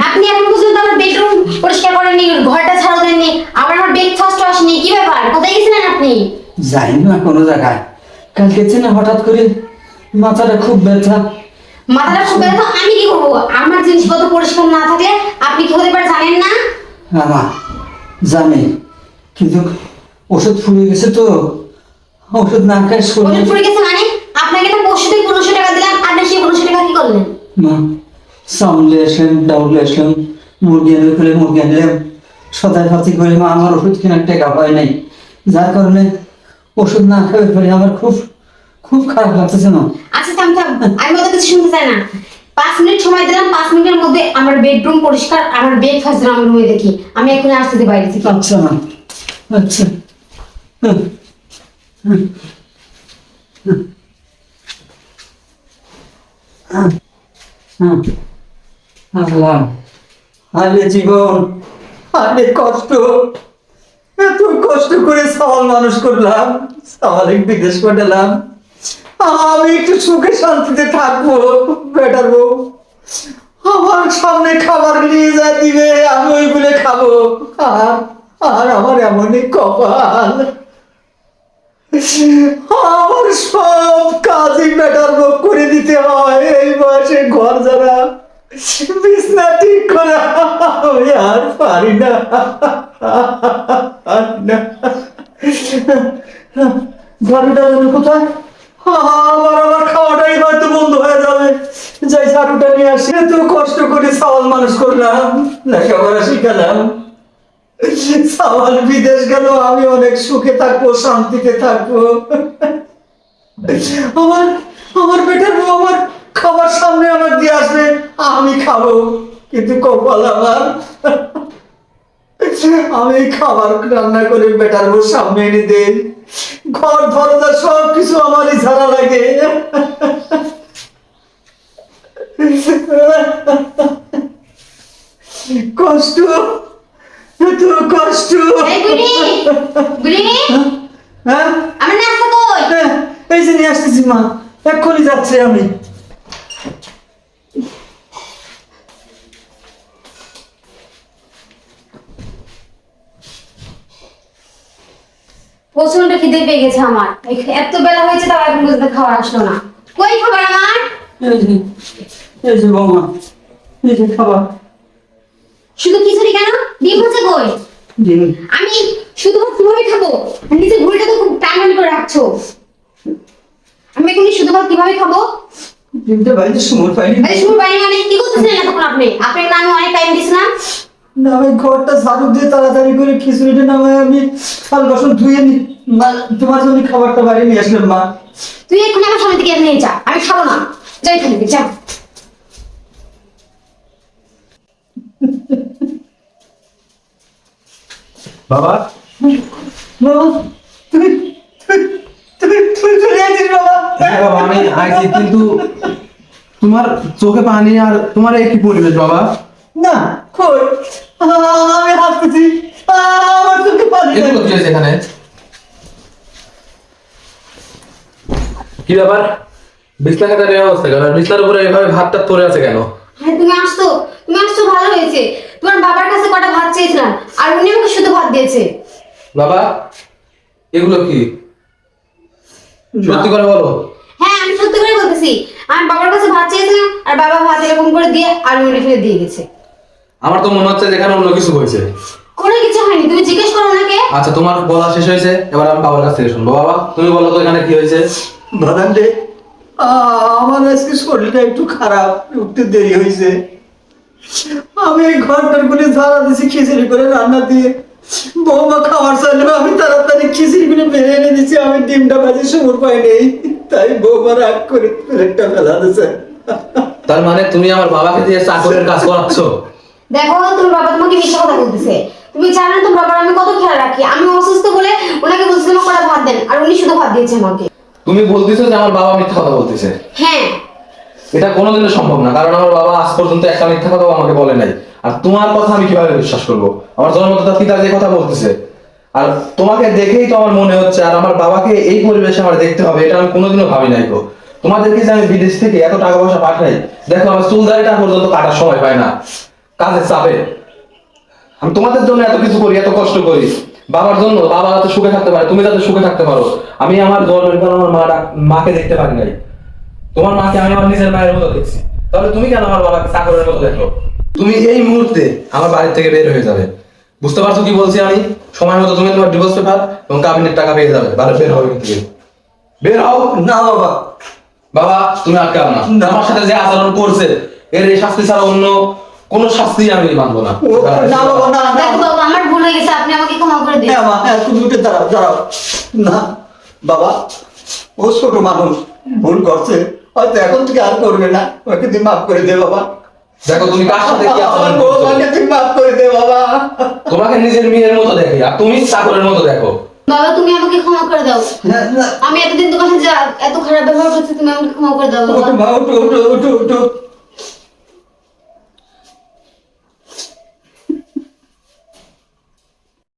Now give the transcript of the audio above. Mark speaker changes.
Speaker 1: আপনি এখন পর্যন্ত আমার বেডরুম পরিষ্কার করেননি ঘরটা ছাড়া দেননি আবার আমার ব্রেকফাস্ট আসেনি কি ব্যাপার? কোথায় গেছিলেন আপনি?
Speaker 2: যাই না কোনো জায়গায়। কালকে না হঠাৎ করে মাথাটা খুব ব্যথা।
Speaker 1: মাথাটা খুব ব্যথা? আমি কি করব? আমার জিনিসপত্র পরিষ্কার না থাকলে আপনি কি হতে পারে জানেন না?
Speaker 2: আমা জানি। কিন্তু ওষুধ ফুরিয়ে গেছে তো। ওষুধ না খাই
Speaker 1: ওষুধ পড়ে গেছে মানে? আপনাকে না পরশু দিন পনেরোশো টাকা দিলাম আপনি সেই পনেরোশো টাকা কি করলেন?
Speaker 2: মা চাউলে আসলাম ডাউলে মুরগি আনলে করে মুরগি আনলাম সদাই ফাতি করে মা আমার ওষুধ কেনার টাকা হয় নাই। যার কারণে ওষুধ না খাবে পরে আমার খুব খুব খারাপ লাগতেছে না।
Speaker 1: আচ্ছা থাম থাম। আমি ওদের কিছু শুনতে চাই না। পাঁচ মিনিট সময় দিলাম পাঁচ মিনিটের মধ্যে আমার বেডরুম পরিষ্কার আমার ব্রেকফাস্ট দিলাম আমি রুমে দেখি। আমি এখন আসতে বাইরে থেকে।
Speaker 2: আচ্ছা মা। আচ্ছা। হুম, হুম, হুম। আল্লাহ আরে জীবন আরে কষ্ট, এত কষ্ট করে সওয়াল মানুষ করলাম, সওয়াল বিদেশ পাঠালাম। আমি একটু সুখে শান্তিতে থাকব, বেটার আমার সামনে খাবার নিয়ে যা দিবে, আমি ওইগুলো খাব। আর আর আমার এমনই কপাল। আমার সব কাজই বেটার করে দিতে হয়, এই বয়সে ঘর যারা বিছনা ঠিক আমি আর পারি না। ঘরটা যেন কোথায়? আমার আমার খাওয়াটাই হয়তো বন্ধ হয়ে যাবে। যাই ঝাড়ুটা নিয়ে আসি। এত কষ্ট করে সাওয়াল মানুষ করলাম, লেখাপড়া শিখালাম। সাওয়াল বিদেশ গেল, আমি অনেক সুখে থাকব, শান্তিতে থাকব। আমার আমার বেটার আমার খাবার সামনে আমার দিয়ে আসবে আমি খাব কিন্তু কপাল আমার। আমি খাবার রান্না করে বেটার বউ সামনে এনে দেই। ঘর দরজা সব কিছু আমারই ঝাড়া লাগে। কষ্ট এত কষ্ট। হ্যাঁ? হ্যাঁ, এই যে নিয়ে আসতেছি মা এক্ষুনি যাচ্ছে আমি।
Speaker 1: প্রচণ্ড খিদে পেয়ে গেছে আমার। এত বেলা হয়েছে তাও এখন পর্যন্ত খাবার আসলো না। কই খাবার আমার?
Speaker 2: এই যে বৌমা এই যে খাবার।
Speaker 1: শুধু খিচুড়ি কেন? ডিম কই? আমি শুধু কীভাবে খাব? নিচে ভুড়িটা তো খুব টান করে রাখছো। আমি এখন শুধু ভাত কীভাবে খাব?
Speaker 2: ডিমটা সময় পাইনি।
Speaker 1: আরে শুরু বাড়ি মানে কি করতেছিলেন এতক্ষণ আপনি? আপনাকে না আমি অনেক টাইম দিছিলাম।
Speaker 2: না ঘরটা ঝাড়ু দিয়ে তাড়াতাড়ি করে খিচুড়িটা নামায় আমি থাল বাসন ধুয়ে নি। তোমার জন্য খাবারটা বাড়ি নিয়ে আসলাম মা।
Speaker 1: তুই এক্ষুনি আমার সামনে থেকে নিয়ে যা আমি খাব না। যাই এখান যা।
Speaker 3: বাবা?
Speaker 2: বাবা তুমি তুমি তুমি চলে আসিস বাবা।
Speaker 3: হ্যাঁ বাবা আমি আইছি কিন্তু তোমার চোখে পানি আর তোমার এই কি পরিবেশ বাবা?
Speaker 2: না আমি হাসতেছি আমার চোখে পানি নাই।
Speaker 3: এগুলো কি হয়েছে এখানে। কি ব্যাপার? বিছনা খাতার এই অবস্থা কেন? আর বিছনার উপরে এভাবে ভাত টাত পড়ে আছে কেন?
Speaker 1: হ্যাঁ তুমি আসতো তুমি আসছো ভালো হয়েছে। তোমার বাবার কাছে কটা ভাত চেয়েছিলাম আর উনি আমাকে শুধু ভাত দিয়েছে।
Speaker 3: বাবা এগুলো কি? সত্যি করে বলো।
Speaker 1: হ্যাঁ আমি সত্যি করে বলতেছি। আমি বাবার কাছে ভাত চেয়েছিলাম আর বাবা ভাত এরকম করে দিয়ে আর উনি ফেলে দিয়ে গেছে।
Speaker 3: আমার তো মনে হচ্ছে যেখানে অন্য কিছু হয়েছে।
Speaker 1: কোনো কিছু হয়নি তুমি জিজ্ঞেস করো ওনাকে।
Speaker 3: আচ্ছা তোমার বলা শেষ হয়েছে? এবার আমি বাবার কাছ থেকে শুনব। বাবা তুমি বলো তো এখানে কি হয়েছে?
Speaker 2: বাদাম রে আমার আজকে শরীরটা একটু খারাপ উঠতে দেরি হয়েছে। আমি এই ঘরটার করে ঝাড়া দিছি খিচুড়ি করে রান্না দিয়ে। বৌমা খাবার চাইলে আমি তাড়াতাড়ি খিচুড়ি করে বেড়ে এনে দিছি আমি ডিমটা ভাজি সময় পাই নেই। তাই বৌমা রাগ করে প্লেটটা ফেলা দিছে।
Speaker 3: তার মানে তুমি আমার বাবাকে দিয়ে চাকরের কাজ করাচ্ছ?
Speaker 1: দেখো তোমার বাবা তোমাকে মিথ্যা কথা বলতেছে। তুমি জানো তো বাবার আমি কত খেয়াল রাখি। আমি অসুস্থ বলে ওনাকে বলছিলাম কটা ভাত দেন আর উনি শুধু ভাত দিয়েছে আমাকে।
Speaker 3: তুমি বলতেছো যে আমার বাবা মিথ্যা কথা বলতেছে।
Speaker 1: হ্যাঁ।
Speaker 3: এটা কোনোদিনও সম্ভব না কারণ আমার বাবা আজ পর্যন্ত একটা মিথ্যা কথাও আমাকে বলে নাই। আর তোমার কথা আমি কীভাবে বিশ্বাস করব? আমার জন্মদাতা পিতা যে কথা বলতেছে। আর তোমাকে দেখেই তো আমার মনে হচ্ছে আর আমার বাবাকে এই পরিবেশে আমার দেখতে হবে এটা আমি কোনোদিনও ভাবি নাই গো। তোমাদেরকে যে আমি বিদেশ থেকে এত টাকা পয়সা পাঠাই দেখো আমার চুল দাড়িটা পর্যন্ত কাটার সময় পায় না। কাজে চাপে। আমি তোমাদের জন্য এত কিছু করি এত কষ্ট করি। বাবার জন্য বাবা যাতে সুখে থাকতে পারে তুমি যাতে সুখে থাকতে পারো। আমি আমার জন্মের পর আমার মা মাকে দেখতে পারি নাই। তোমার মাকে আমি আমার নিজের মায়ের মতো দেখছি। তাহলে তুমি কেন আমার বাবাকে চাকরের মতো দেখো তুমি এই মুহূর্তে আমার বাড়ি থেকে বের হয়ে যাবে। বুঝতে পারছ কি বলছি আমি? সময় মতো তুমি তোমার ডিভোর্স পেপার এবং কাবিনের টাকা পেয়ে যাবে। বাড়ি বের হবে কিন্তু বের হও?
Speaker 2: না বাবা।
Speaker 3: বাবা তুমি আটকাও না।
Speaker 2: না।
Speaker 3: আমার সাথে যে আচরণ করছে এর এই শাস্তি ছাড়া অন্য কোনো শাস্তি আমি মানবো না।
Speaker 2: না বাবা না না
Speaker 1: দেখো বাবা আমার ভুল হয়ে গেছে আপনি আমাকে ক্ষমা করে দিন।
Speaker 2: হ্যাঁ মা হ্যাঁ তুমি উঠে দাঁড়াও দাঁড়াও। না বাবা ও ছোট মানুষ ভুল করছে। হয়তো এখন থেকে আর করবে না। ওকে তুই মাফ করে দে বাবা।
Speaker 3: দেখো তুমি কার সাথে কি আচরণ করছ?
Speaker 2: মাফ করে দে বাবা।
Speaker 3: তোমাকে নিজের মেয়ের মতো দেখে আর তুমি চাকরের মতো দেখো।
Speaker 1: বাবা তুমি আমাকে ক্ষমা করে দাও।
Speaker 2: হ্যাঁ,
Speaker 1: আমি এতদিন তোমার সাথে এত খারাপ ব্যবহার করছি তুমি আমাকে ক্ষমা করে দাও বাবা।
Speaker 2: ওঠো মা ওঠো ওঠো ওঠো ওঠো।